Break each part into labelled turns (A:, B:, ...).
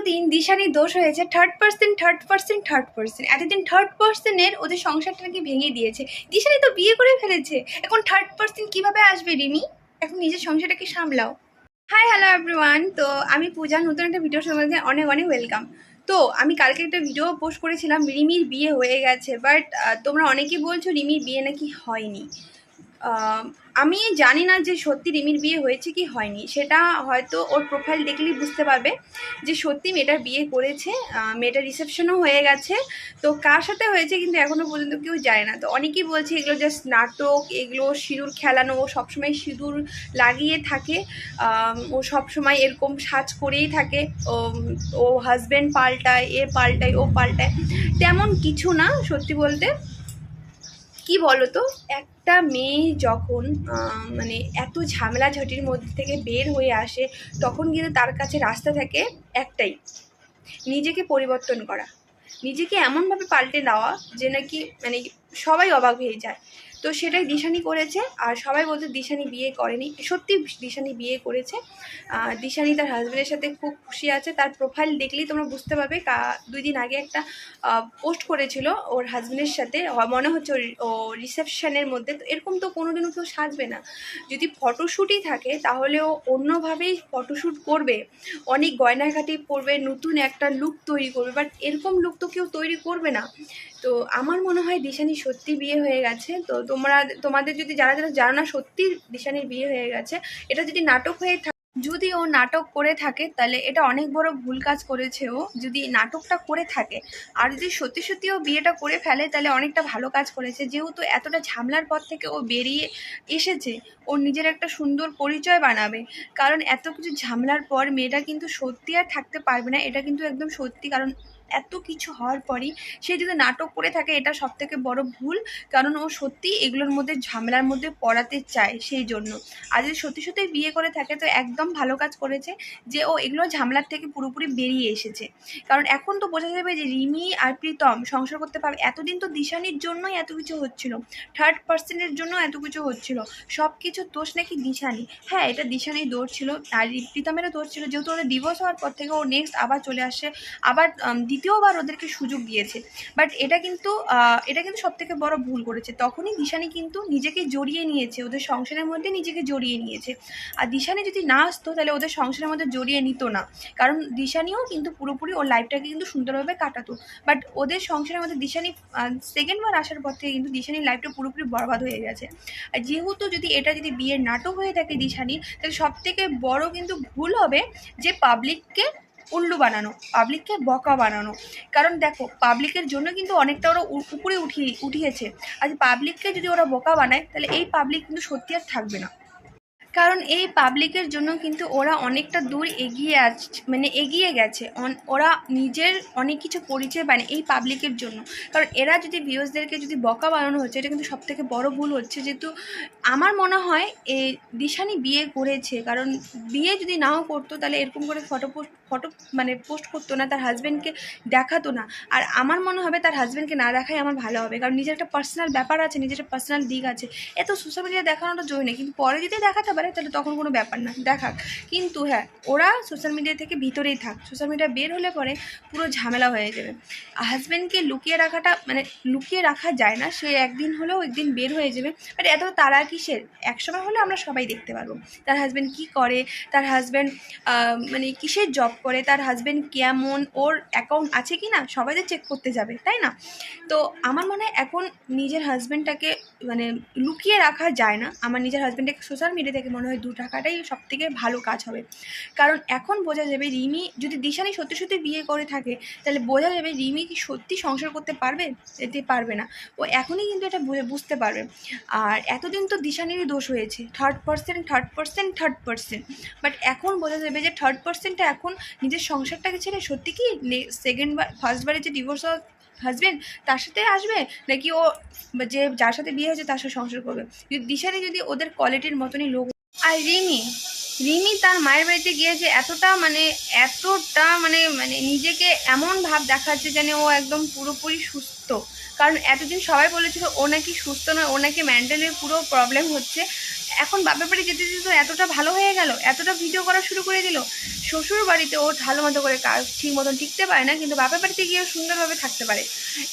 A: এতদিন দিশানির দোষ হয়েছে third percent third percent third percent এতদিন থার্ড পার্সেন্টের ওদের সংসারটা নাকি ভেঙে দিয়েছে। দিশানি তো বিয়ে করে ফেলেছে। এখন থার্ড পার্সেন্ট কীভাবে আসবে রিমি? এখন নিজের সংসারটাকে সামলাও। হাই হ্যালো এভরিওয়ান তো আমি পূজা, নতুন একটা ভিডিওর সম্বন্ধে অনেক অনেক ওয়েলকাম তো আমি কালকে একটা ভিডিও পোস্ট করেছিলাম, রিমির বিয়ে হয়ে গেছে বাট তোমরা অনেকেই বলছো রিমির বিয়ে নাকি হয়নি। আমি জানি না যে সত্যি রিমির বিয়ে হয়েছে কি হয়নি। সেটা হয়তো ওর প্রোফাইল দেখলেই বুঝতে পারবে যে সত্যি মেয়েটার বিয়ে করেছে মেয়েটার রিসেপশনও হয়ে গেছে। তো কার সাথে হয়েছে কিন্তু এখনও পর্যন্ত কেউ জানে না। তো অনেকেই বলছে এগুলো জাস্ট নাটক, এগুলো সিঁদুর খেলানো, ও সবসময় সিঁদুর লাগিয়ে থাকে। ও সবসময় এরকম সাজ করেই থাকে। ও হাজব্যান্ড পাল্টায়, এ পাল্টায়, ও পাল্টায়। তেমন কিছু না সত্যি বলতে। কি বলতো? একটা মেয়ে যখন মানে এত ঝামেলা ঝটির মধ্যে থেকে বের হয়ে আসে, তখন কিন্তু তার কাছে রাস্তা থাকে একটাই, নিজেকে পরিবর্তন করা। নিজেকে এমনভাবে পাল্টে দেওয়া যে নাকি মানে সবাই অবাক হয়ে যায়। তো সেটাই দিশানি করেছে। আর সবাই বলছে দিশানি বিয়ে করেনি। সত্যি দিশানি বিয়ে করেছে। দিশানি তার হাজব্যান্ডের সাথে খুব খুশি আছে। তার প্রোফাইল দেখলেই তোমরা বুঝতে পারবে। কা- দুই দিন আগে একটা পোস্ট করেছিল ওর হাজব্যান্ডের সাথে। মনে হচ্ছে ও রিসেপশনের মধ্যে। তো এরকম তো কোনোদিনও কেউ সাজবে না। যদি ফটোশ্যুটই থাকে, তাহলে ও অন্যভাবেই ফটোশ্যুট করবে। অনেক গয়নাঘাটি পরবে, নতুন একটা লুক তৈরি করবে। বাট এরকম লুক তো কেউ তৈরি করবে না। তো আমার মনে হয় দিশানি সত্যি বিয়ে হয়ে গেছে। তো তোমরা, তোমাদের যদি যারা যারা জানো না সত্যি দিশানির বিয়ে হয়ে গেছে। এটা যদি নাটক হয়ে থাকে যদি ও নাটক করে থাকে, তাহলে এটা অনেক বড় ভুল কাজ করেছে ও। যদি নাটকটা করে থাকে, আর যদি সত্যি সত্যি ও বিয়েটা করে ফেলে, তাহলে অনেকটা ভালো কাজ করেছে। যেহেতু এতটা ঝামেলার পর থেকে ও বেরিয়ে এসেছে ওর নিজের একটা সুন্দর পরিচয় বানাবে। কারণ এত কিছু ঝামেলার পর মেয়েটা কিন্তু সত্যি আর থাকতে পারবে না, এটা কিন্তু একদম সত্যি। কারণ এত কিছু হওয়ার পরই সে যদি নাটক করে থাকে, এটা সব থেকে বড় ভুল। কারণ ও সত্যি এগুলোর মধ্যে ঝামেলার মধ্যে পড়াতে চায় সেই জন্য। আর যদি সত্যি সত্যি বিয়ে করে থাকে, তো একদম ভালো কাজ করেছে যে ও এগুলো ঝামেলার থেকে পুরোপুরি বেরিয়ে এসেছে। কারণ এখন তো বোঝা যাবে যে রিমি আর প্রীতম সংসার করতে পারবে। এতদিন তো দিশানির জন্যই এত কিছু হচ্ছিল। থার্ড পার্সেন্টের জন্য এত কিছু হচ্ছিল। সব কিছু দোষ নাকি দিশানি। হ্যাঁ এটা দিশানির দোষ ছিল। আর প্রীতমেরও দোষ ছিল। যেহেতু ওরা ডিভোর্স হওয়ার পর থেকে ও নেক্সট আবার চলে আসে। আবার দ্বিতীয়বার ওদেরকে সুযোগ দিয়েছে। বাট এটা কিন্তু এটা কিন্তু সব থেকে বড় ভুল করেছে। তখনই দিশানি কিন্তু নিজেকে জড়িয়ে নিয়েছে, ওদের সংসারের মধ্যে নিজেকে জড়িয়ে নিয়েছে। আর দিশানি যদি না আসতো, তাহলে ওদের সংসারের মধ্যে জড়িয়ে নিত না। কারণ দিশানিও কিন্তু পুরোপুরি ওর লাইফটাকে কিন্তু সুন্দরভাবে কাটাতো। বাট ওদের সংসারের মধ্যে দিশানি সেকেন্ড বার আসার পর থেকে কিন্তু দিশানির লাইফটা পুরোপুরি বরবাদ হয়ে গেছে। আর যেহেতু যদি এটা যদি বিয়ের নাটক হয়ে থাকে দিশানির, তাহলে সব থেকে বড় কিন্তু ভুল হবে যে পাবলিককে উল্লু বানানো পাবলিককে বকা বানানো। কারণ দেখো পাবলিকের জন্য কিন্তু অনেকটা ওরা উপরে উঠিয়ে উঠিয়েছে। আজ পাবলিককে যদি ওরা বকা বানায়, তাহলে এই পাবলিক কিন্তু সত্যি আর থাকবে না। কারণ এই পাবলিকের জন্য কিন্তু ওরা অনেকটা দূর এগিয়ে আস মানে এগিয়ে গেছে। ওরা নিজের অনেক কিছু পরিচয় বানে এই পাবলিকের জন্য। কারণ এরা যদি ভিউজদেরকে যদি বকা বানানো হচ্ছে, এটা কিন্তু সব থেকে বড় ভুল হচ্ছে। যেহেতু আমার মনে হয় এই দিশানি বিয়ে করেছে, কারণ বিয়ে যদি নাও করতো, তাহলে এরকম করে ফটো পোস্ট ফটো মানে পোস্ট করতো না, তার হাজব্যান্ডকে দেখাতো না। আর আমার মনে হবে তার হাজব্যান্ডকে না দেখাই আমার ভালো হবে, কারণ নিজের একটা পার্সোনাল ব্যাপার আছে, নিজের একটা পার্সোনাল দিক আছে। এত সোশ্যাল মিডিয়া দেখানোটা জয় নেই, কিন্তু পরে যদি দেখাতে পারে, তাহলে তখন কোনো ব্যাপার না। দেখাক। কিন্তু হ্যাঁ ওরা সোশ্যাল মিডিয়া থেকে ভিতরেই থাক। সোশ্যাল মিডিয়া বের হলে পরে পুরো ঝামেলা হয়ে যাবে। হাজব্যান্ডকে লুকিয়ে রাখাটা মানে লুকিয়ে রাখা যায় না। সে একদিন হলেও একদিন বের হয়ে যাবে। বাট এত তারা কিসের? একসময় হলে আমরা সবাই দেখতে পারব। তার হাজব্যান্ড কি করে? তার হাজব্যান্ড মানে কিসের জব করে? তার হাজব্যান্ড কেমন? ওর অ্যাকাউন্ট আছে কি না? সবাই তো চেক করতে যাবে, তাই না? তো আমার মনে হয় এখন নিজের হাজব্যান্ডটাকে মানে লুকিয়ে রাখা যায় না। আমার নিজের হাজব্যান্ডটাকে সোশ্যাল মিডিয়া থেকে মনে হয় দু টাকাটাই সব থেকে ভালো কাজ হবে। কারণ এখন বোঝা যাবে রিমি, যদি দিশানি সত্যি সত্যি বিয়ে করে থাকে, তাহলে বোঝা যাবে রিমি কি সত্যি সংসার করতে পারবে? এতে পারবে না। ও এখনই কিন্তু এটা বুঝতে পারবে। আর এতদিন তো দিশানিরই দোষ হয়েছে। Third percent third percent third percent but এখন বোঝা যাবে যে থার্ড পার্সেন্টটা এখন নিজের সংসারটাকে ছেড়ে সত্যি কি সেকেন্ড বার ফার্স্ট বারে যে ডিভোর্স হাজবেন্ড তার সাথে আসবে? নাকি ও, যে, যার সাথে বিয়ে হয়েছে তার সাথে সংসার করবে? দিশানি যদি ওদের কোয়ালিটির মতনই লোক আর রিমি রিমি তার মায়ের বাড়িতে গিয়েছে এতটা মানে এতটা মানে মানে নিজেকে এমন ভাব দেখাচ্ছে যেন ও একদম পুরোপুরি সুস্থ। কারণ এতদিন সবাই বলেছিল, ও নাকি সুস্থ নয়, ও নাকি মেন্টালি পুরো প্রবলেম হচ্ছে। এখন বাপের বাড়ি যেতে যেতে তো এতটা ভালো হয়ে গেল, এতটা ভিডিও করা শুরু করে দিল। শ্বশুর বাড়িতে ও ভালো মতো করে কাজ ঠিক মতন টিকতে পারে না, কিন্তু বাপের বাড়িতে গিয়েও সুন্দরভাবে থাকতে পারে।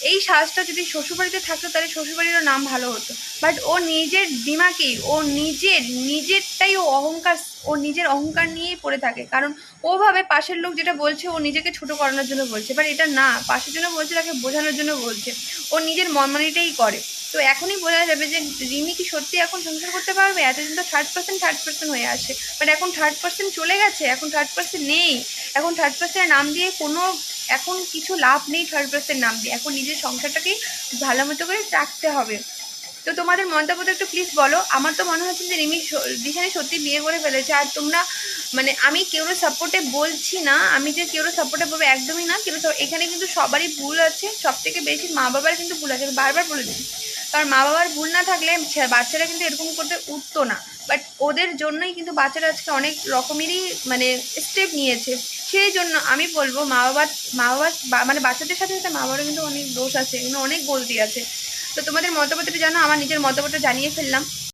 A: এই সাজটা যদি শ্বশুর বাড়িতে থাকতো, তাহলে শ্বশুর বাড়িরও নাম ভালো হতো। বাট ও নিজের দিমাকেই, ও নিজের, নিজেরটাই ও অহংকার, ও নিজের অহংকার নিয়েই পড়ে থাকে। কারণ ওভাবে পাশের লোক যেটা বলছে, ও নিজেকে ছোট করানোর জন্য বলছে। বাট এটা না, পাশের জন্য বলছে, তাকে বোঝানোর জন্য বলছে। ও নিজের মনমানিটাই করে। তো এখনই বোঝা যাবে যে রিমি কি সত্যি এখন সংসার করতে পারবে? এতদিন তো থার্ড পার্সেন্ট থার্ড পার্সেন্ট হয়ে আসে বাট এখন থার্ড পার্সেন্ট চলে গেছে, এখন থার্ড পার্সেন্ট নেই। এখন থার্ড পার্সেন্টের নাম দিয়ে কোনো, এখন কিছু লাভ নেই থার্ড পার্সেন্ট নাম দিয়ে। এখন নিজের সংসারটাকেই ভালো মতো করে রাখতে হবে। তো তোমাদের মন্তব্যটা একটু প্লিজ বলো। আমার তো মনে হচ্ছে যে রিমি দিশানি সত্যি বিয়ে করে ফেলেছে। আর তোমরা মানে আমি কেউর সাপোর্টে বলছি না। আমি যে কেউর সাপোর্টে বলব একদমই না। কেউ এখানে কিন্তু সবারই ভুল আছে। সব থেকে বেশি মা বাবার কিন্তু ভুল আছে। বারবার বলেছি কারণ মা বাবার ভুল না থাকলে বাচ্চারা কিন্তু এরকম করতে উঠতো না। বাট ওদের জন্যই কিন্তু বাচ্চারা আজকে অনেক রকমেরই মানে স্টেপ নিয়েছে। সেই জন্য আমি বলব মা বাবার মা বাবার মানে বাচ্চাদের সাথে সাথে মা বাবারও কিন্তু অনেক দোষ আছে, এগুলো অনেক গলতি আছে। তো তোমাদের মতামতটা জানো? আমার নিজের মতামতটা জানিয়ে ফেললাম।